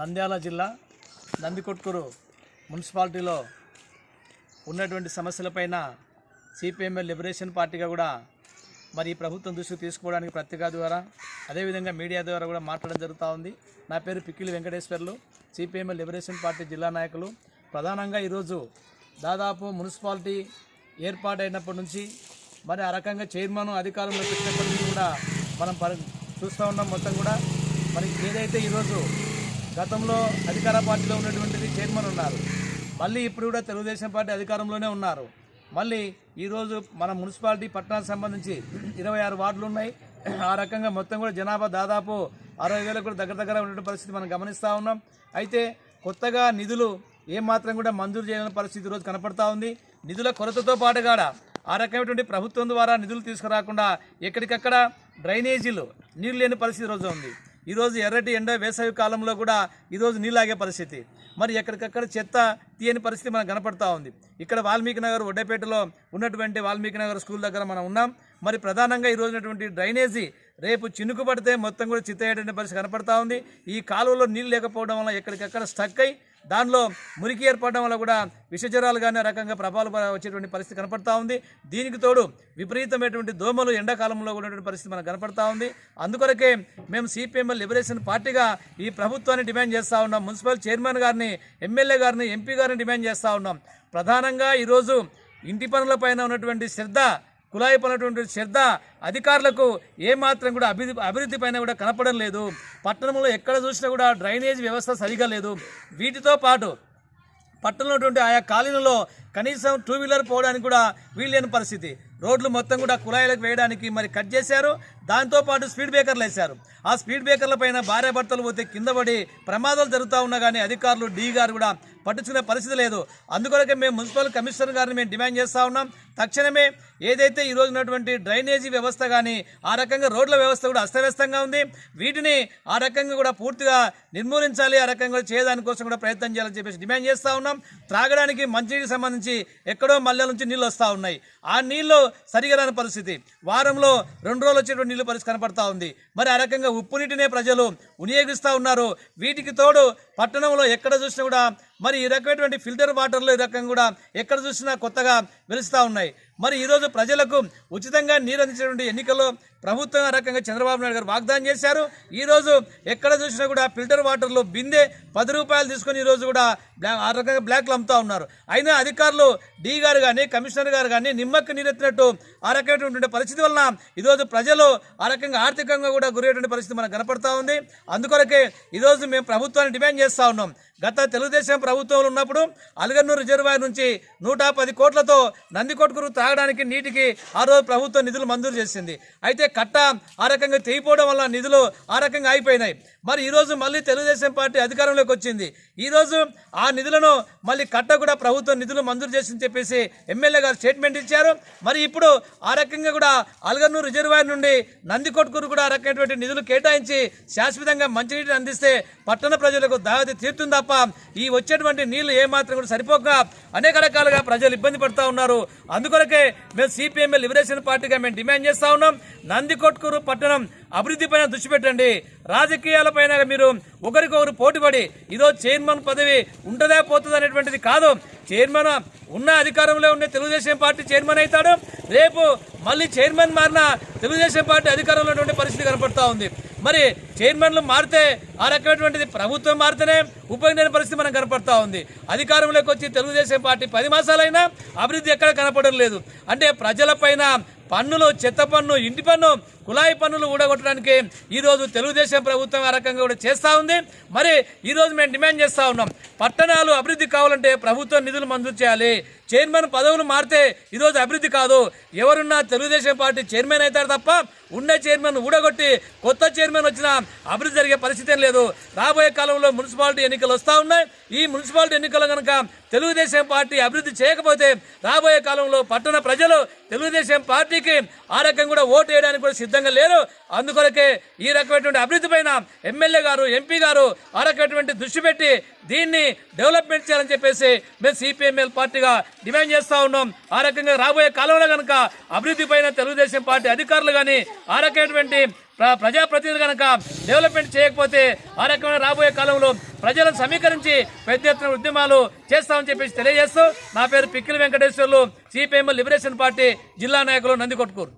నంద్యాల జిల్లా నందికొట్కూరు మున్సిపాలిటీలో ఉన్నటువంటి సమస్యలపైన సిపిఎంఎల్ లిబరేషన్ పార్టీగా కూడా మరి ప్రభుత్వం దృష్టికి తీసుకోవడానికి పత్రికా ద్వారా అదేవిధంగా మీడియా ద్వారా కూడా మాట్లాడడం జరుగుతూ ఉంది. నా పేరు Pikkili Venkateswarlu CPML liberation party జిల్లా నాయకులు. ప్రధానంగా ఈరోజు దాదాపు మున్సిపాలిటీ ఏర్పాటైనప్పటి నుంచి మరి ఆ రకంగా చైర్మన్ అధికారంలోకి పెట్టినప్పటి నుంచి కూడా మనం చూస్తూ ఉన్నాం మొత్తం కూడా. మరి ఏదైతే ఈరోజు గతంలో అధికార పార్టీలో ఉన్నటువంటిది చైర్మన్ ఉన్నారు. మళ్ళీ ఇప్పుడు కూడా తెలుగుదేశం పార్టీ అధికారంలోనే ఉన్నారు. మళ్ళీ ఈరోజు మన మున్సిపాలిటీ పట్టణానికి సంబంధించి ఇరవై ఆరు వార్డులు ఉన్నాయి. ఆ రకంగా మొత్తం కూడా జనాభా దాదాపు అరవై వేలకు కూడా దగ్గర దగ్గర ఉన్నటువంటి పరిస్థితి మనం గమనిస్తూ ఉన్నాం. అయితే కొత్తగా నిధులు ఏమాత్రం కూడా మంజూరు చేయని పరిస్థితి ఈరోజు కనపడతా ఉంది. నిధుల కొరతతో పాటుగా ఆ రకమైనటువంటి ప్రభుత్వం ద్వారా నిధులు తీసుకురాకుండా ఎక్కడికక్కడ డ్రైనేజీలు నీళ్ళు లేని పరిస్థితి ఈరోజు ఉంది. ఈరోజు ఎర్రటి ఎండ వేసవి కాలంలో కూడా ఈరోజు నీళ్ళాగే పరిస్థితి. మరి ఎక్కడికక్కడ చెత్త తీయని పరిస్థితి మనకు కనపడతా ఉంది. ఇక్కడ వాల్మీకి నగర్ ఒడ్డేపేటలో ఉన్నటువంటి వాల్మీకి నగర్ స్కూల్ దగ్గర మనం ఉన్నాం. మరి ప్రధానంగా ఈ ఉన్నటువంటి డ్రైనేజీ రేపు చినుకు పడితే మొత్తం కూడా చిత్తయ్యేటువంటి పరిస్థితి కనపడతా ఉంది. ఈ కాలువలో నీళ్ళు లేకపోవడం వల్ల ఎక్కడికక్కడ స్టక్ అయి దానిలో మురికి ఏర్పడడం వల్ల కూడా విషజ్వరాలు కానీ రకంగా ప్రభావాలు వచ్చేటువంటి పరిస్థితి కనపడతా ఉంది. దీనికి తోడు విపరీతమైనటువంటి దోమలు ఎండాకాలంలో ఉన్నటువంటి పరిస్థితి మనకు కనపడతా ఉంది. అందుకొరకే మేము సిపిఎంఎల్ లిబరేషన్ పార్టీగా ఈ ప్రభుత్వాన్ని డిమాండ్ చేస్తూ ఉన్నాం. మున్సిపల్ చైర్మన్ గారిని ఎమ్మెల్యే గారిని ఎంపీ గారిని డిమాండ్ చేస్తూ ఉన్నాం. ప్రధానంగా ఈరోజు ఇంటి పనులపైన ఉన్నటువంటి శ్రద్ధ కులాయి పడినటువంటి శ్రద్ధ అధికారులకు ఏమాత్రం కూడా అభివృద్ధి అభివృద్ధి పైన కూడా కనపడం లేదు. పట్టణంలో ఎక్కడ చూసినా కూడా డ్రైనేజ్ వ్యవస్థ సరిగా లేదు. వీటితో పాటు పట్టణంలో ఉన్నటువంటి ఆయా కాలనీలో కనీసం టూ వీలర్ పోవడానికి కూడా వీల్లేని పరిస్థితి. రోడ్లు మొత్తం కూడా కుళాయిలకు వేయడానికి మరి కట్ చేశారు. దాంతోపాటు స్పీడ్ బ్రేకర్లు వేశారు. ఆ స్పీడ్ బ్రేకర్ల పైన భార్యాభర్తలు పోతే కింద పడి ప్రమాదాలు జరుగుతూ ఉన్నా కానీ అధికారులు డీ గారు కూడా పట్టించుకునే పరిస్థితి లేదు. అందుకొరకే మేము మున్సిపల్ కమిషనర్ గారిని మేము డిమాండ్ చేస్తూ ఉన్నాం. తక్షణమే ఏదైతే ఈ ఉన్నటువంటి డ్రైనేజీ వ్యవస్థ కానీ ఆ రకంగా రోడ్ల వ్యవస్థ కూడా అస్తవ్యస్తంగా ఉంది. వీటిని ఆ రకంగా కూడా పూర్తిగా నిర్మూలించాలి ఆ రకంగా కూడా చేయడానికి కోసం కూడా ప్రయత్నం చేయాలని చెప్పేసి డిమాండ్ చేస్తూ ఉన్నాం. త్రాగడానికి మంచినీటికి సంబంధించి ఎక్కడో మల్లెల నుంచి నీళ్ళు వస్తూ ఉన్నాయి. ఆ నీళ్ళు సరిగా రాని పరిస్థితి. వారంలో రెండు రోజులు వచ్చేటువంటి నీళ్ళు పరిస్థితి కనపడతా ఉంది. మరి ఆ రకంగా ఉప్పు నీటినే ప్రజలు వినియోగిస్తూ ఉన్నారు. వీటికి తోడు పట్టణంలో ఎక్కడ చూసినా కూడా మరి ఈ రకమైనటువంటి ఫిల్టర్ వాటర్లు ఈ రకంగా కూడా ఎక్కడ చూసినా కొత్తగా వెలుస్తూ ఉన్నాయి. మరి ఈరోజు ప్రజలకు ఉచితంగా నీరు అందించేటువంటి ఎన్నికల్లో ప్రభుత్వం రకంగా చంద్రబాబు నాయుడు గారు వాగ్దానం చేశారు. ఈరోజు ఎక్కడ చూసినా కూడా ఫిల్టర్ వాటర్లు బిందె పది రూపాయలు తీసుకొని ఈరోజు కూడా ఆ రకంగా బ్లాక్లు అమ్ముతా ఉన్నారు. అయినా అధికారులు డీ గారు కానీ కమిషనర్ గారు కానీ నిమ్మకు నీరెత్తినట్టు ఆ రకమైనటువంటి పరిస్థితి వలన ఈరోజు ప్రజలు ఆ రకంగా ఆర్థికంగా కూడా గురయ్యేటువంటి పరిస్థితి మనకు కనపడతా ఉంది. అందుకొరకే ఈరోజు మేము ప్రభుత్వాన్ని డిమాండ్ చేస్తూ ఉన్నాం. గత తెలుగుదేశం ప్రభుత్వంలో ఉన్నప్పుడు అలగన్నూరు రిజర్వాయర్ నుంచి నూట పది కోట్లతో నందికొట్కూరు త్రాగడానికి నీటికి ఆ రోజు ప్రభుత్వం నిధులు మంజూరు చేసింది. అయితే కట్ట ఆ రకంగా తెగిపోవడం వల్ల నిధులు ఆ రకంగా అయిపోయినాయి మరి ఈరోజు మళ్ళీ తెలుగుదేశం పార్టీ అధికారంలోకి వచ్చింది. ఈరోజు ఆ నిధులను మళ్ళీ కట్ట కూడా ప్రభుత్వం నిధులు మంజూరు చేసింది చెప్పేసి ఎమ్మెల్యే గారు స్టేట్మెంట్ ఇచ్చారు. మరి ఇప్పుడు ఆ రకంగా కూడా అలగన్నూరు రిజర్వాయర్ నుండి నందికొట్కూరు కూడా ఆ రకమైనటువంటి నిధులు కేటాయించి శాశ్వతంగా మంచినీటిని అందిస్తే పట్టణ ప్రజలకు దావతి తీరుతుంది తప్ప ఈ వచ్చేటువంటి నీళ్ళు ఏమాత్రం కూడా సరిపోక అనేక రకాలుగా ప్రజలు ఇబ్బంది పడుతూ ఉన్నారు. అందుకొరకే మేము సిపిఎంఎల్ లిబరేషన్ పార్టీగా మేము డిమాండ్ చేస్తూ ఉన్నాం. నందికొట్కూరు పట్టణం అభివృద్ధి పైన దృష్టి పెట్టండి. రాజకీయాలపైన మీరు ఒకరికొకరు పోటీపడి ఇదో చైర్మన్ పదవి ఉంటుందా పోతుంది అనేటువంటిది కాదు. చైర్మన్ ఉన్న అధికారంలో ఉండే తెలుగుదేశం పార్టీ చైర్మన్ అవుతాడు. రేపు మళ్ళీ చైర్మన్ మారిన తెలుగుదేశం పార్టీ అధికారంలో ఉన్నటువంటి పరిస్థితి కనపడతా ఉంది. మరి చైర్మన్లు మారితే ఆ రకమైనటువంటిది ప్రభుత్వం మారితేనే ఉపయోగమైన పరిస్థితి మనకు కనపడతా ఉంది. అధికారంలోకి వచ్చి తెలుగుదేశం పార్టీ పది మాసాలైనా అభివృద్ధి ఎక్కడ కనపడడం లేదు అంటే ప్రజలపైన పన్నులు చెత్త పన్ను ఇంటి పన్ను కుళాయి పనులు ఊడగొట్టడానికి ఈరోజు తెలుగుదేశం ప్రభుత్వం ఆ రకంగా కూడా చేస్తూ ఉంది. మరి ఈరోజు మేము డిమాండ్ చేస్తూ ఉన్నాం. పట్టణాలు అభివృద్ధి కావాలంటే ప్రభుత్వం నిధులు మంజూరు చేయాలి. చైర్మన్ పదవులు మారితే ఈరోజు అభివృద్ధి కాదు. ఎవరున్నా తెలుగుదేశం పార్టీ చైర్మన్ అవుతారు తప్ప ఉండే చైర్మన్ ఊడగొట్టి కొత్త చైర్మన్ వచ్చినా అభివృద్ధి జరిగే పరిస్థితి లేదు. రాబోయే కాలంలో మున్సిపాలిటీ ఎన్నికలు వస్తూ ఉన్నాయి. ఈ మున్సిపాలిటీ ఎన్నికలు కనుక తెలుగుదేశం పార్టీ అభివృద్ధి చేయకపోతే రాబోయే కాలంలో పట్టణ ప్రజలు తెలుగుదేశం పార్టీకి ఆ రకంగా కూడా ఓటు వేయడానికి కూడా సిద్ధంగా లేరు. అందుకొరకే ఈ రకమైనటువంటి అభివృద్ధి పైన ఎమ్మెల్యే గారు ఎంపీ గారు ఆ రకమైనటువంటి దృష్టి పెట్టి దీన్ని డెవలప్మెంట్ చేయాలని చెప్పేసి మేము సిపిఎంఎల్ పార్టీగా డిమాండ్ చేస్తూ ఉన్నాం. ఆ రకంగా రాబోయే కాలంలో కనుక అభివృద్ధి పైన తెలుగుదేశం పార్టీ అధికారులు కానీ ఆ రకమైనటువంటి ప్రజాప్రతినిధులు కనుక డెవలప్మెంట్ చేయకపోతే ఆ రకమైన రాబోయే కాలంలో ప్రజలను సమీకరించి పెద్ద ఎత్తున ఉద్యమాలు చేస్తామని చెప్పేసి తెలియజేస్తూ నా పేరు Pikkili Venkateswarlu CPM liberation party జిల్లా నాయకులు నందికొట్కూరు.